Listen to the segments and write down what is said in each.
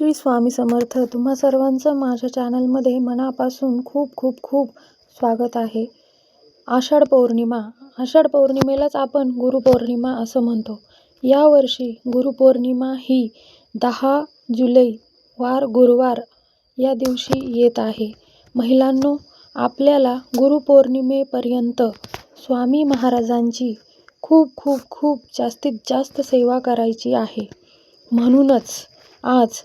श्री स्वामी समर्थ. तुम्हा सर्वांचं माझ्या चॅनलमध्ये मनापासून खूप खूप खूप स्वागत आहे. आषाढ पौर्णिमा. आषाढ पौर्णिमेलाच आपण गुरुपौर्णिमा असं म्हणतो. यावर्षी गुरुपौर्णिमा ही दहा जुलै वार गुरुवार या दिवशी येत आहे. महिलांनो आपल्याला गुरुपौर्णिमेपर्यंत स्वामी महाराजांची खूप खूप खूप जास्तीत जास्त सेवा करायची आहे. म्हणूनच आज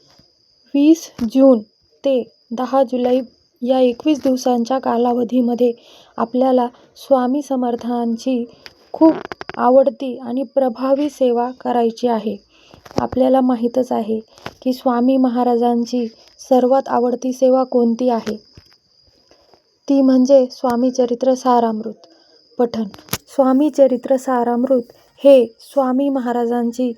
वीस जून ते दहा जुलै या एकवीस दिवसांच्या कालावधीमध्ये आपल्याला स्वामी समर्थांची खूप आवडती आणि प्रभावी सेवा करायची आहे. आपल्याला माहीतच आहे की स्वामी महाराजांची सर्वात आवडती सेवा कोणती आहे? ती म्हणजे स्वामी चरित्र सारामृत. पठण. स्वामी चरित्र सारामृत हे स्वामी महाराजांची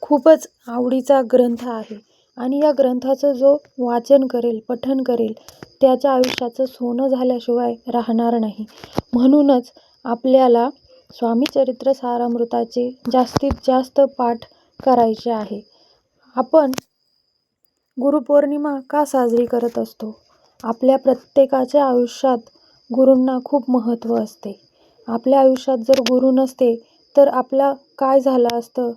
खूपच आवडीचा ग्रंथ आहे. आणि या ग्रंथाचं जो वाचन करेल पठण करेल त्याच्या आयुष्याचं सोनं झाल्याशिवाय राहणार नाही. म्हणूनच आपल्याला स्वामी चरित्र सारामृताचे जास्तीत जास्त पाठ करायचे आहे. आपण गुरुपौर्णिमा का साजरी करत असतो? आपल्या प्रत्येकाच्या आयुष्यात गुरूंना खूप महत्त्व असते. आपल्या आयुष्यात जर गुरु नसते तर आपला काय झालं असतं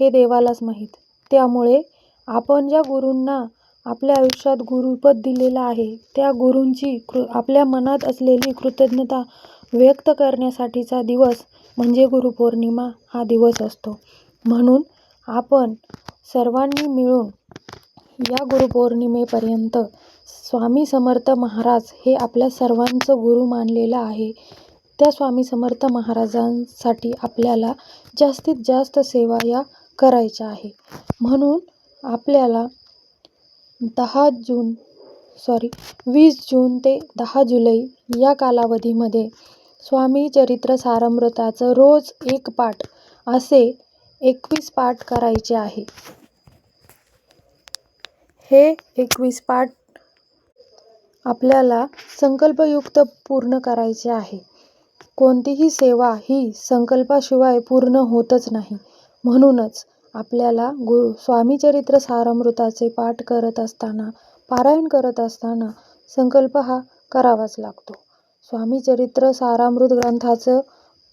हे देवालाच माहीत. त्यामुळे आपण ज्या गुरूंना आपल्या आयुष्यात गुरुपद दिलेलं आहे त्या गुरूंची कृ आपल्या मनात असलेली कृतज्ञता व्यक्त करण्यासाठीचा दिवस म्हणजे गुरुपौर्णिमा हा दिवस असतो. म्हणून आपण सर्वांनी मिळून या गुरुपौर्णिमेपर्यंत स्वामी समर्थ महाराज हे आपल्या सर्वांचं गुरु मानलेलं आहे. त्या स्वामी समर्थ महाराजांसाठी आपल्याला जास्तीत जास्त सेवा या करायच्या आहे. म्हणून आपल्याला दहा जून सॉरी वीस जून ते दहा जुलै या कालावधीमध्ये स्वामी चरित्र सारामृताचं रोज एक पाठ असे एकवीस पाठ करायचे आहे. हे एकवीस पाठ आपल्याला संकल्पयुक्त पूर्ण करायचे आहे. कोणतीही सेवा ही संकल्पाशिवाय पूर्ण होतच नाही. म्हणूनच आपल्याला गुरु स्वामीचरित्र सारामृताचे पाठ करत असताना पारायण करत असताना संकल्प हा करावाच लागतो. स्वामीचरित्र सारामृत ग्रंथाचं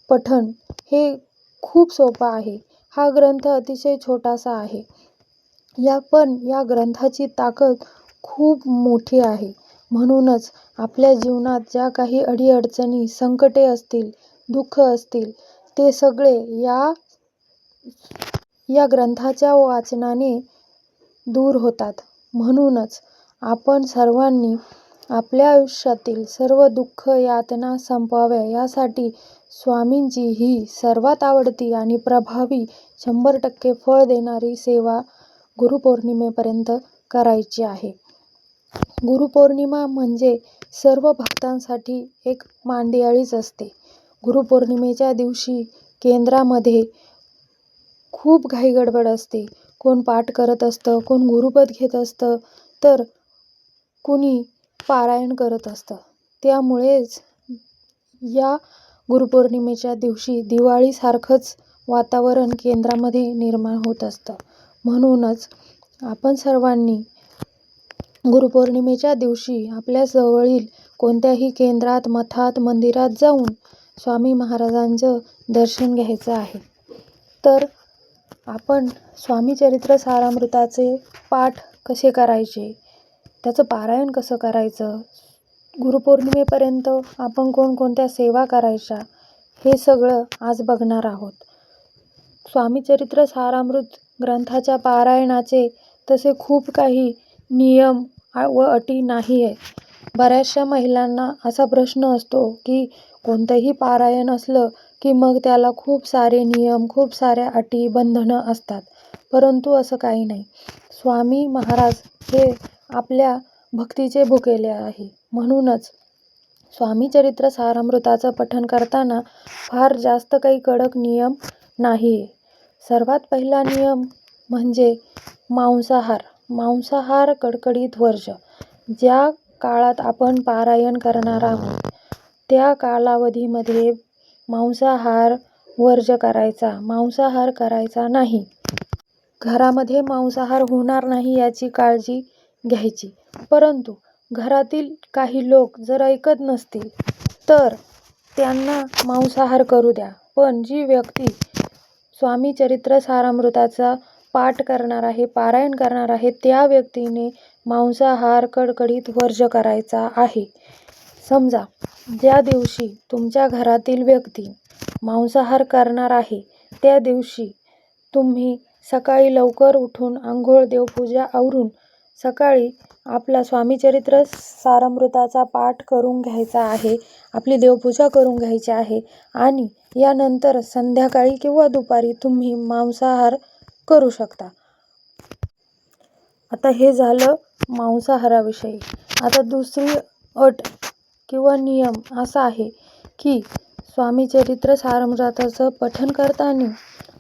पठण हे खूप सोपं आहे. हा ग्रंथ अतिशय छोटासा आहे. या पण या ग्रंथाची ताकद खूप मोठी आहे. म्हणूनच आपल्या जीवनात ज्या काही अडीअडचणी संकटे असतील दुःख असतील ते सगळे या या ग्रंथाच्या वाचनाने दूर होतात. म्हणूनच आपण सर्वांनी आपल्या आयुष्यातील सर्व दुःख यातना संपवाव्या. यासाठी स्वामींची ही सर्वात आवडती आणि प्रभावी शंभर टक्के फळ देणारी सेवा गुरुपौर्णिमेपर्यंत करायची आहे. गुरुपौर्णिमा म्हणजे सर्व भक्तांसाठी एक मांदियाळीच असते. गुरुपौर्णिमेच्या दिवशी केंद्रामध्ये खूप घाईगडबड असते. कोण पाठ करत असतं कोण गुरुपद घेत असतं तर कुणी पारायण करत असतं. त्यामुळेच या गुरुपौर्णिमेच्या दिवशी दिवाळीसारखंच वातावरण केंद्रामध्ये निर्माण होत असतं. म्हणूनच आपण सर्वांनी गुरुपौर्णिमेच्या दिवशी आपल्या जवळील कोणत्याही केंद्रात मठात मंदिरात जाऊन स्वामी महाराजांचं दर्शन घ्यायचं आहे. तर आपण स्वामी चरित्र सारामृताचे पाठ कसे करायचे? त्याचं पारायण कसं करायचं? गुरुपौर्णिमेपर्यंत आपण कोणकोणत्या सेवा करायच्या? हे सगळं आज बघणार आहोत. स्वामी चरित्र सारामृत ग्रंथाच्या पारायणाचे तसे खूप काही नियम व अटी नाही आहे बऱ्याचशा महिलांना असा प्रश्न असतो की कोणतंही पारायण असलं की मग त्याला खूप सारे नियम खूप साऱ्या अटी बंधनं असतात. परंतु असं काही नाही. स्वामी महाराज हे आपल्या भक्तीचे भुकेले आहे. म्हणूनच स्वामी चरित्र सारामृताचं पठन करताना फार जास्त काही कडक नियम नाही आहे सर्वात पहिला नियम म्हणजे मांसाहार. मांसाहार कडकडीत वर्ज. ज्या काळात आपण पारायण करणार आहोत त्या कालावधीमध्ये मांसाहार वर्ज करायचा मांसाहार करायचा नाही घरामध्ये मांसाहार होणार नाही याची काळजी घ्यायची. परंतु घरातील काही लोक जर ऐकत नसतील तर त्यांना मांसाहार करू द्या. पण जी व्यक्ती स्वामी चरित्र सारामृताचा पाठ करणार आहे, पारायण करणार आहे त्या व्यक्तीने मांसाहार कडकडीत वर्ज करायचा आहे. समजा ज्या दिवशी तुमच्या घरातील व्यक्ती मांसाहार करणार आहे त्या दिवशी तुम्ही सकाळी लवकर उठून आंघोळ देवपूजा आवरून सकाळी आपला स्वामीचरित्र सारामृताचा पाठ करून घ्यायचा आहे. आपली देवपूजा करून घ्यायची आहे आणि यानंतर संध्याकाळी किंवा दुपारी तुम्ही मांसाहार करू शकता. आता हे झालं मांसाहाराविषयी. आता दुसरी अट किंवा नियम असा आहे की स्वामीचरित्र सारमृताचं पठण करताना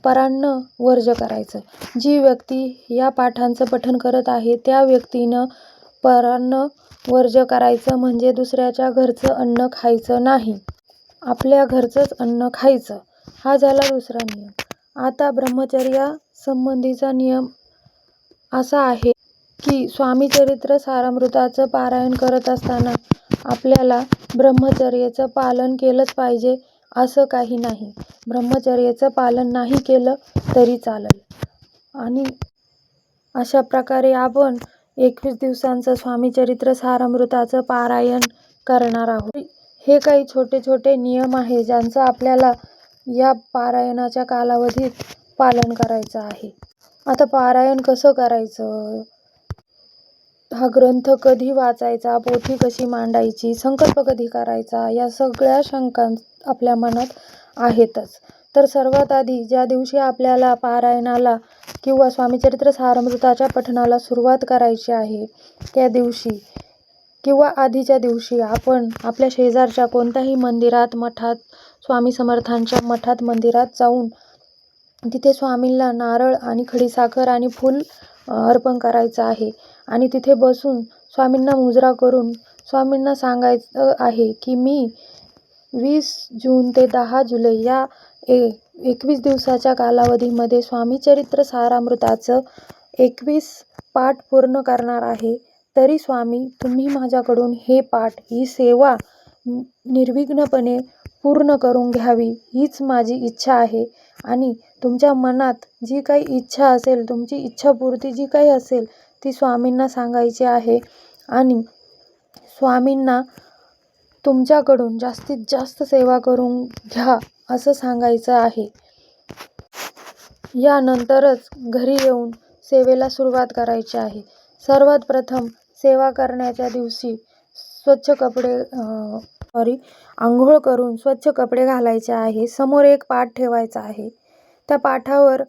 परान्न वर्ज्य करायचं. जी व्यक्ती या पाठांचं पठण करत आहे त्या व्यक्तीनं परान्न वर्ज्य करायचं म्हणजे दुसऱ्याच्या घरचं अन्न खायचं नाही. आपल्या घरचंच अन्न खायचं. हा झाला दुसरा नियम. आता ब्रह्मचर्यासंबंधीचा नियम असा आहे की स्वामीचरित्र सारामृताचं पारायण करत असताना आपल्याला ब्रह्मचर्याचं पालन केलंच पाहिजे असं काही नाही. ब्रह्मचर्याचं पालन नाही केलं तरी चालेल. आणि अशा प्रकारे आपण एकवीस दिवसांचं स्वामीचरित्र सारामृताचं पारायण करणार आहोत. हे काही छोटे छोटे नियम आहे ज्यांचं आपल्याला या पारायणाच्या कालावधीत पालन करायचं आहे. आता पारायण कसं करायचं? हा ग्रंथ कधी वाचायचा? पोथी कशी मांडायची? संकल्प कधी करायचा? या सगळ्या शंका आपल्या मनात आहेतच. तर सर्वात आधी ज्या दिवशी आपल्याला पारायणाला किंवा स्वामीचरित्र सारमृताच्या पठणाला सुरुवात करायची आहे त्या दिवशी किंवा आधीच्या दिवशी आपण आपल्या शेजारच्या कोणत्याही मंदिरात, मठात, स्वामी समर्थांच्या मठात, मंदिरात जाऊन तिथे स्वामींना नारळ आणि खडीसाखर आणि फूल अर्पण करायचं आहे आणि तिथे बसून स्वामींना मुजरा करून स्वामींना सांगायचं आहे की मी वीस जून ते दहा जुलै या ए एकवीस दिवसाच्या कालावधीमध्ये स्वामीचरित्र सारामृताचं एकवीस पाठ पूर्ण करणार आहे. तरी स्वामी तुम्ही माझ्याकडून हे पाठ, ही सेवा निर्विघ्नपणे पूर्ण करून घ्यावी हीच माझी इच्छा आहे आणि तुमच्या मनात जी काही इच्छा असेल, तुमची इच्छापूर्ती जी काही असेल ती स्वामींना सांगायची आहे आणि स्वामींना तुमच्याकडून जास्तीत जास्त सेवा करून घ्या असं सांगायचं आहे. यानंतरच घरी येऊन सेवेला सुरुवात करायची आहे. सर्वात प्रथम सेवा करण्याच्या दिवशी स्वच्छ कपडे सॉरी आंघोळ करून स्वच्छ कपडे घालायचे आहे. समोर एक पाट ठेवायचा आहे. त्या पाठावर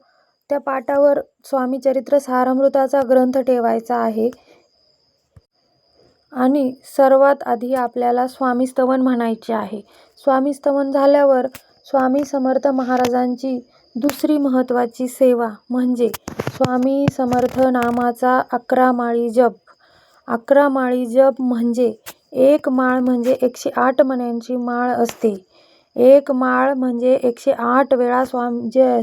त्या पाटावर स्वामीचरित्र सारामृताचा ग्रंथ ठेवायचा आहे आणि सर्वात आधी आपल्याला स्वामीस्तवन म्हणायचे आहे. स्वामीस्तवन झाल्यावर स्वामी समर्थ महाराजांची दुसरी महत्त्वाची सेवा म्हणजे स्वामी समर्थ नामाचा अकरा माळी जप. अकरा माळी जप म्हणजे एक माळ म्हणजे एकशे आठ मण्यांची माळ असते. एक माळ म्हणजे एकशे आठ वेळा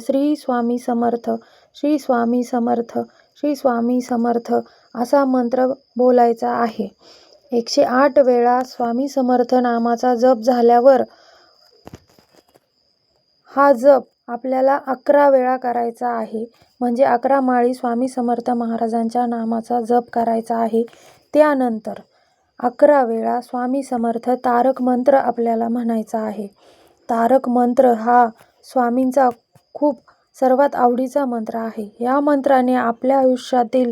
श्री स्वामी समर्थ, श्री स्वामी समर्थ, श्री स्वामी समर्थ असा मंत्र बोलायचा आहे. एकशे आठ वेळा स्वामी समर्थ नामाचा जप झाल्यावर हा जप आपल्याला अकरा वेळा करायचा आहे. म्हणजे अकरा माळी स्वामी समर्थ महाराजांच्या नामाचा जप करायचा आहे. त्यानंतर अकरा वेळा स्वामी समर्थ तारक मंत्र आपल्याला म्हणायचा आहे. तारक मंत्र हा स्वामींचा खूप सर्वात आवडीचा मंत्र आहे. या मंत्राने आपल्या आयुष्यातील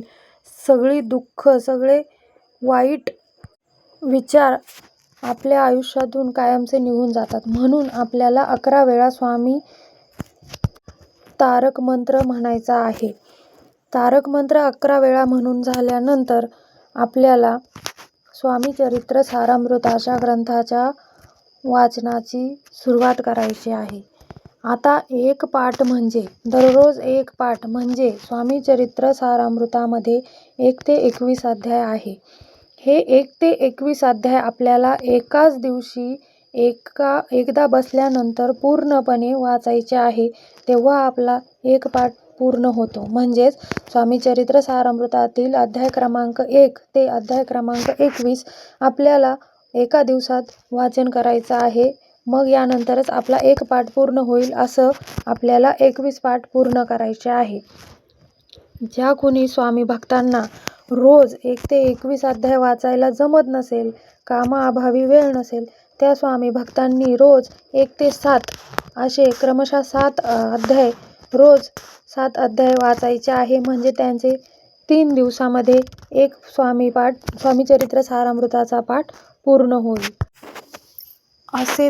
सगळी दुःख, सगळे वाईट विचार आपल्या आयुष्यातून कायमचे निघून जातात. म्हणून आपल्याला अकरा वेळा स्वामी तारक मंत्र म्हणायचा आहे. तारक मंत्र अकरा वेळा म्हणून झाल्यानंतर आपल्याला स्वामीचरित्र सारामृताच्या ग्रंथाच्या वाचनाची सुरुवात करायची आहे. आता एक पाठ म्हणजे दररोज एक पाठ म्हणजे स्वामीचरित्र सारामृतामध्ये एक ते एकवीस अध्याय आहे. हे एक ते एकवीस अध्याय आपल्याला एकाच दिवशी एका एकदा बसल्यानंतर पूर्णपणे वाचायचे आहे. तेव्हा आपला एक पाठ पूर्ण होतो म्हणजेच स्वामी चरित्र सारामृतातील अध्याय क्रमांक एक ते अध्याय क्रमांक एकवीस आपल्याला एका दिवसात वाचन करायचं आहे मग यानंतरच आपला एक पाठ पूर्ण होईल असं आपल्याला एकवीस पाठ पूर्ण करायचे आहे ज्या कुणी स्वामी भक्तांना रोज एक ते एकवीस अध्याय वाचायला जमत नसेल कामाअभावी वेळ नसेल त्या स्वामी भक्तांनी रोज एक ते सात असे क्रमशः सात अध्याय रोज सात अध्याय वाचायचे आहे. म्हणजे त्यांचे तीन दिवसामध्ये एक स्वामी पाठ स्वामीचरित्र सारामृताचा पाठ पूर्ण होईल. असे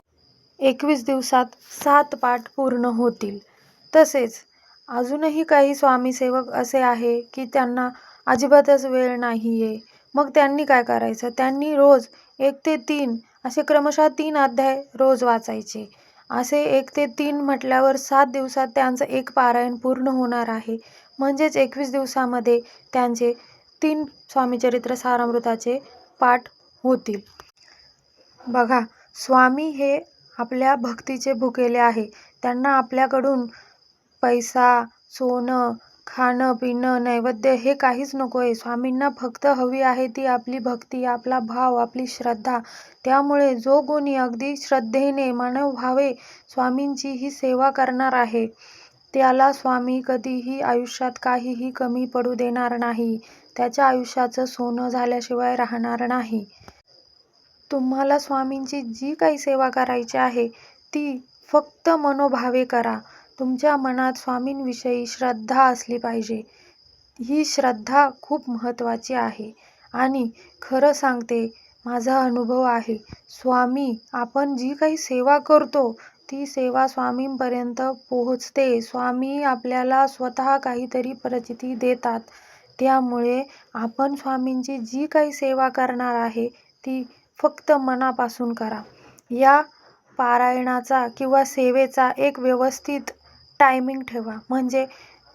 एकवीस दिवसात सात पाठ पूर्ण होतील. तसेच अजूनही काही स्वामी सेवक असे आहे की त्यांना अजिबातच वेळ नाही आहे मग त्यांनी काय करायचं? त्यांनी रोज एक ते तीन असे क्रमशः तीन अध्याय रोज वाचायचे. असे एक ते तीन म्हटल्यावर सात दिवसात त्यांचं एक पारायण पूर्ण होणार आहे. म्हणजेच एकवीस दिवसामध्ये त्यांचे तीन स्वामीचरित्र सारामृताचे पाठ होतील. बघा स्वामी हे आपल्या भक्तीचे भुकेले आहे. त्यांना आपल्याकडून पैसा सोनं खाणं पिणं नैवेद्य हे काहीच नको आहे. स्वामींना फक्त हवी आहे ती आपली भक्ती आपला भाव आपली श्रद्धा. त्यामुळे जो कोणी अगदी श्रद्धेने मनोभावे स्वामींची ही सेवा करणार आहे. त्याला स्वामी कधीही आयुष्यात काहीही कमी पडू देणार नाही. त्याच्या आयुष्याचं सोनं झाल्याशिवाय राहणार नाही. तुम्हाला स्वामींची जी काही सेवा करायची आहे ती फक्त मनोभावे करा. तुमच्या मनात स्वामींविषयी श्रद्धा असली पाहिजे. ही श्रद्धा खूप महत्त्वाची आहे. आणि खरं सांगते माझा अनुभव आहे स्वामी आपण जी काही सेवा करतो ती सेवा स्वामींपर्यंत पोहोचते. स्वामी आपल्याला स्वतः काहीतरी प्रचिती देतात. त्यामुळे आपण स्वामींची जी काही सेवा करणार आहे ती फक्त मनापासून करा. या पारायणाचा किंवा सेवेचा एक व्यवस्थित टायमिंग ठेवा. म्हणजे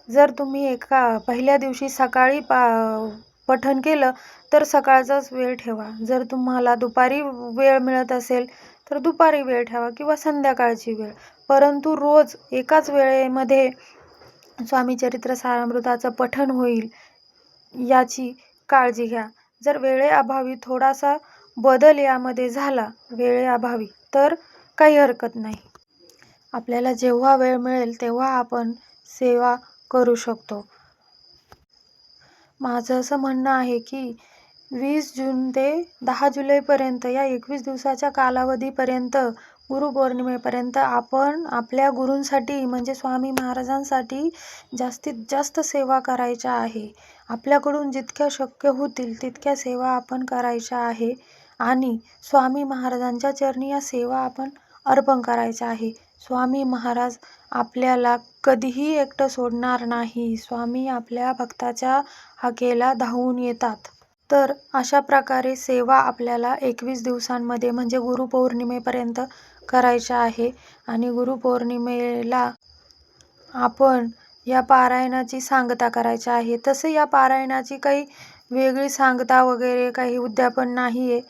जर तुम्ही एका पहिल्या दिवशी सकाळी पा पठण केलं तर सकाळचाच वेळ ठेवा. जर तुम्हाला दुपारी वेळ मिळत असेल तर दुपारी वेळ ठेवा किंवा संध्याकाळची वेळ. परंतु रोज एकाच वेळेमध्ये स्वामी चरित्र सारामृताचं पठण होईल याची काळजी घ्या. जर वेळेअभावी थोडासा बदल यामध्ये झाला वेळेअभावी तर काही हरकत नाही. आपल्याला जेव्हा वेळ मिळेल तेव्हा आपण सेवा करू शकतो. माझं असं म्हणणं आहे की वीस जून ते दहा जुलैपर्यंत या एकवीस दिवसाच्या कालावधीपर्यंत गुरुपौर्णिमेपर्यंत आपण आपल्या गुरूंसाठी म्हणजे स्वामी महाराजांसाठी जास्तीत जास्त सेवा करायच्या आहे. आपल्याकडून जितक्या शक्य होतील तितक्या सेवा आपण करायच्या आहे. आणि स्वामी महाराजांच्या चरणी या सेवा आपण अर्पण करायच्या आहे. स्वामी महाराज आपल्याला कधीही एकटं सोडणार नाही. स्वामी आपल्या भक्ताच्या हाकेला धावून येतात. तर अशा प्रकारे सेवा आपल्याला एकवीस दिवसांमध्ये म्हणजे गुरुपौर्णिमेपर्यंत करायच्या आहे. आणि गुरुपौर्णिमेला आपण या पारायणाची सांगता करायची आहे. तसं या पारायणाची काही वेगळी सांगता वगैरे काही उद्यापन नाही आहे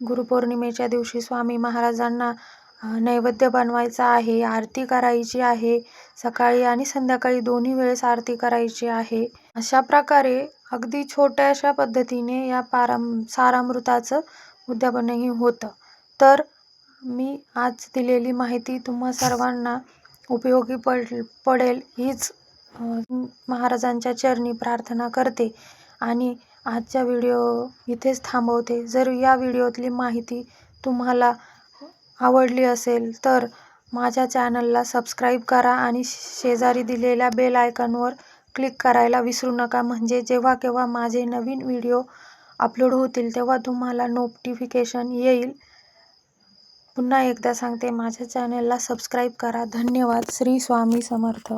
गुरुपौर्णिमेच्या दिवशी स्वामी महाराजांना नैवेद्य बनवायचा आहे आरती करायची आहे सकाळी आणि संध्याकाळी दोन्ही वेळेस आरती करायची आहे. अशा प्रकारे अगदी छोट्याशा पद्धतीने या पाराम सारामृताचं उद्यापनही होतं. तर मी आज दिलेली माहिती तुम्हा सर्वांना उपयोगी पड पडेल हीच महाराजांच्या चरणी प्रार्थना करते. आणि आजचा व्हिडिओ इथेच थांबवते. जर या व्हिडिओतली माहिती तुम्हाला आवडली असेल तर माझ्या चॅनलला सबस्क्राईब करा आणि शेजारी दिलेल्या बेल आयकॉनवर क्लिक करायला विसरू नका. म्हणजे जेव्हा केव्हा माझे नवीन व्हिडिओ अपलोड होतील तेव्हा तुम्हाला नोटिफिकेशन येईल. पुन्हा एकदा सांगते माझ्या चॅनलला सबस्क्राईब करा. धन्यवाद. श्री स्वामी समर्थ.